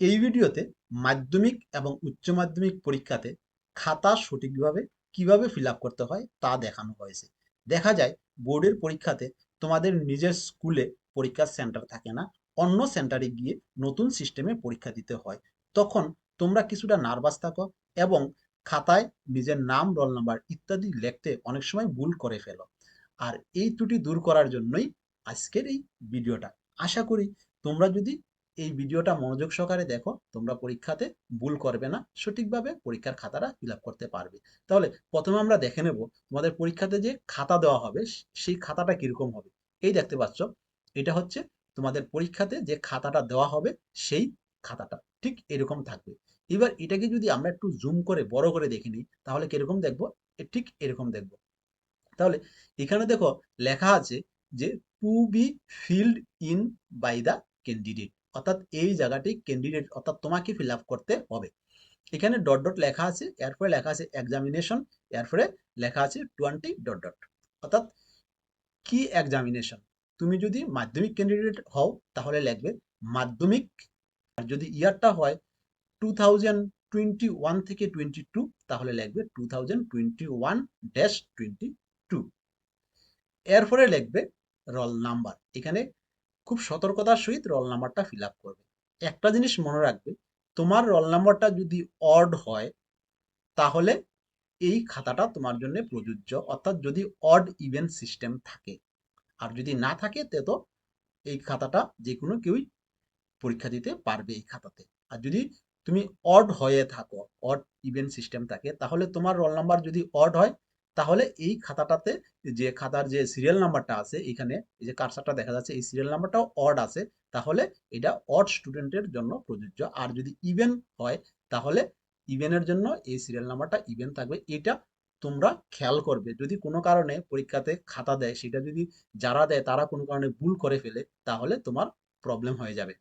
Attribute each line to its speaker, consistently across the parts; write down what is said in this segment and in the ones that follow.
Speaker 1: এই ভিডিওতে মাধ্যমিক এবং উচ্চ মাধ্যমিক পরীক্ষাতে খাতা সঠিকভাবে কীভাবে ফিল করতে হয় তা দেখানো হয়েছে। দেখা যায়, বোর্ডের পরীক্ষাতে তোমাদের নিজের স্কুলে পরীক্ষার সেন্টার থাকে না, অন্য সেন্টারে গিয়ে নতুন সিস্টেমে পরীক্ষা দিতে হয়। তখন তোমরা কিছুটা নার্ভাস থাকো এবং খাতায় নিজের নাম, রোল নাম্বার ইত্যাদি লিখতে অনেক সময় ভুল করে ফেলো। আর এই ত্রুটি দূর করার জন্যই আজকের এই ভিডিওটা। আশা করি তোমরা যদি এই ভিডিওটা মনোযোগ সহকারে দেখো, তোমরা পরীক্ষাতে ভুল করবে না, সঠিকভাবে পরীক্ষার খাতাটা ফিল করতে পারবে। তাহলে প্রথমে আমরা দেখে নেব তোমাদের পরীক্ষাতে যে খাতা দেওয়া হবে, সেই খাতাটা কীরকম হবে। এই দেখতে পাচ্ছ, এটা হচ্ছে তোমাদের পরীক্ষাতে যে খাতাটা দেওয়া হবে, সেই খাতাটা, ঠিক এরকম থাকবে। এবার এটাকে যদি আমরা একটু জুম করে, বড় করে দেখে নিই, তাহলে কীরকম দেখব? ঠিক এরকম দেখব। তাহলে এখানে দেখো লেখা আছে যে to be filled in by the candidate অর্থাৎ এই জায়গাটি ক্যান্ডিডেট অর্থাৎ তোমাকে ফিল আপ করতে হবে। এখানে ডট ডট লেখা আছে, এরপরে লেখা আছে এক্সামিনেশন এরপরে লেখা আছে টোয়েন্টি ডট ডট অর্থাৎ কি এক্সামিনেশন তুমি যদি মাধ্যমিক ক্যান্ডিডেট হও, তাহলে লিখবে মাধ্যমিক, আর যদি ইয়ারটা হয় টু থাউজেন্ড টোয়েন্টি ওয়ান থেকে টোয়েন্টি টু তাহলে লিখবে two thousand twenty one dash twenty two এরপরে লিখবে রোল নাম্বার এখানে খুব সতর্কতার সহিত রোল নাম্বারটা ফিল আপ করবে। একটা জিনিস মনে রাখবে, তোমার রোল নাম্বারটা যদি অড হয়, তাহলে এই খাতাটা তোমার জন্য প্রযোজ্য। অর্থাৎ যদি অড ইভেন্ট সিস্টেম থাকে, আর যদি না থাকে, তে তো এই খাতাটা যে কোনো কেউই পরীক্ষা দিতে পারবে এই খাতাতে। আর যদি তুমি অড হয়ে থাকো অড ইভেন্ট সিস্টেম থাকে, তাহলে তোমার রোল নাম্বার যদি অড হয় তাহলে এই খাতাটাতে যে খাতার যে সিরিয়াল নাম্বারটা আছে, এখানে এই যে কারসারটা দেখা যাচ্ছে, এই সিরিয়াল নাম্বারটাও অড আছে, তাহলে এটা অড স্টুডেন্টের জন্য প্রযোজ্য। আর যদি ইভেন হয়, তাহলে ইভেনের জন্য এই সিরিয়াল নাম্বারটা ইভেন থাকবে। এটা তোমরা খেয়াল করবে, যদি কোনো কারণে পরীক্ষাতে খাতা দেয়, সেটা যদি যারা দেয়, তারা কোনো কারণে ভুল করে ফেলে, তাহলে তোমার প্রবলেম হয়ে যাবে।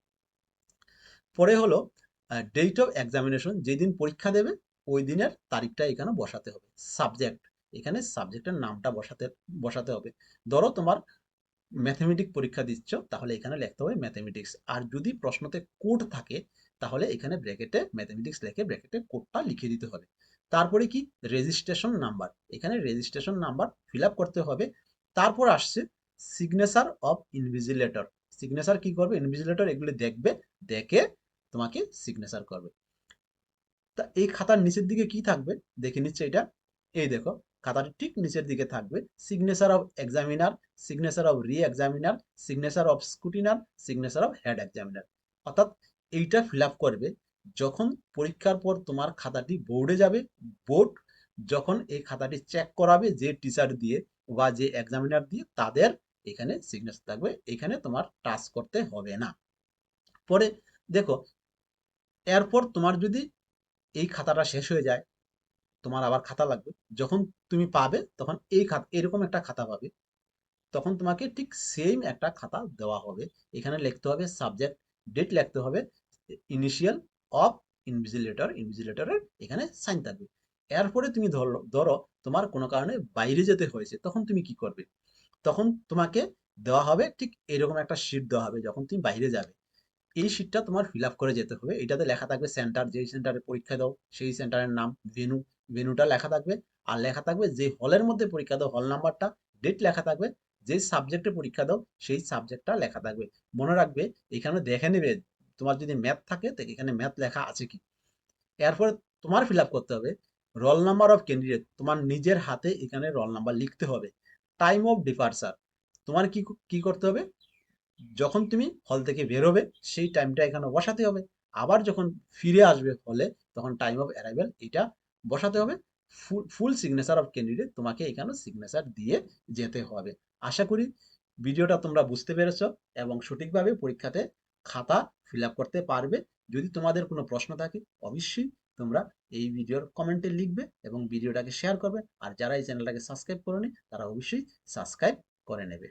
Speaker 1: পরে হলো ডেট অফ এক্সামিনেশন যেদিন পরীক্ষা দেবে, ওই দিনের তারিখটা এখানে বসাতে হবে। সাবজেক্ট এখানে সাবজেক্টের নামটা বসাতে বসাতে হবে। ধরো তোমার ম্যাথমেটিক পরীক্ষা দিচ্ছ, তাহলে এখানে লিখতে হবে ম্যাথমেটিক্স আর যদি প্রশ্নতে কোড থাকে, তাহলে এখানে ব্র্যাকেটে ম্যাথমেটিক্স লিখে ব্র্যাকেটে কোডটা লিখে দিতে হবে। তারপরে কি? রেজিস্ট্রেশন নাম্বার এখানে রেজিস্ট্রেশন নাম্বার ফিল করতে হবে। তারপর আসছে সিগনেচার অফ ইনভিজিলেটর সিগনেচার কি করবে? ইনভিজিলেটর এগুলো দেখবে, দেখে তোমাকে সিগনেচার করবে। তা এই খাতার নিচের দিকে কি থাকবে? দেখে নিচ্ছে এটা। এই দেখো খাতাটি ঠিক নিচের দিকে থাকবে। Signature of examiner signature of re examiner signature of scrutineer signature of head examiner অর্থাৎ এইটা ফিল করবে। যখন পরীক্ষার পর তোমার খাতাটি বোর্ডে যাবে বোর্ড যখন এই খাতাটি চেক করাবে যে টিচার দিয়ে বা যে এক্সামিনার দিয়ে, তাদের এখানে সিগনেচার থাকবে। এখানে তোমার টাচ করতে হবে না। পরে দেখো, এরপর তোমার যদি এই খাতাটা শেষ হয়ে যায় তোমার আবার খাতা লাগবে। যখন তুমি পাবে, তখন এই খাতা, এরকম একটা খাতা পাবে। তখন তোমাকে ঠিক সেম একটা খাতা দেওয়া হবে। এখানে লিখতে হবে সাবজেক্ট ডেট লিখতে হবে ইনিশিয়াল অফ ইনভিজিলেটর ইনভিজিলেটরের এখানে সাইন থাকবে। এরপরে তুমি ধরো ধরো তোমার কোনো কারণে বাইরে যেতে হয়েছে, তখন তুমি কি করবে? তখন তোমাকে দেওয়া হবে ঠিক এরকম একটা শিট দেওয়া হবে, যখন তুমি বাইরে যাবে। এই শিটটা তোমার ফিল আপ করে যেতে হবে। এটাতে লেখা থাকবে সেন্টার যেই সেন্টারে পরীক্ষা দাও, সেই সেন্টারের নাম ভেনু ভেনুটা লেখা থাকবে। আর লেখা থাকবে যে হলের মধ্যে পরীক্ষা দাও হল নাম্বারটা ডেট লেখা থাকবে। যে সাবজেক্টে পরীক্ষা দাও, সেই সাবজেক্টটা লেখা থাকবে। মনে রাখবে, এখানে দেখে নেবে, তোমার যদি ম্যাথ থাকে, তো এখানে ম্যাথ লেখা আছে কি? এরপরে তোমার ফিল আপ করতে হবে রোল নাম্বার অফ ক্যান্ডিডেট তোমার নিজের হাতে এখানে রোল নাম্বার লিখতে হবে। টাইম অফ ডিপার্সার তোমার কি কি করতে হবে? যখন তুমি হল থেকে বেরোবে সেই টাইমটা এখানে বসাতে হবে। আবার যখন ফিরে আসবে হলে তখন টাইম অফ অ্যারাইভেল এটা বসাতে হবে। Full full signature of candidate তোমাকে এখানে সিগনেচার দিয়ে যেতে হবে। আশা করি ভিডিওটা তোমরা বুঝতে পেরেছ এবং সঠিকভাবে পরীক্ষাতে খাতা ফিল করতে পারবে। যদি তোমাদের কোনো প্রশ্ন থাকে, অবশ্যই তোমরা এই ভিডিওর কমেন্টে লিখবে এবং ভিডিওটাকে শেয়ার করবে। আর যারা এই চ্যানেলটাকে সাবস্ক্রাইব করেনি, তারা অবশ্যই সাবস্ক্রাইব করে নেবে।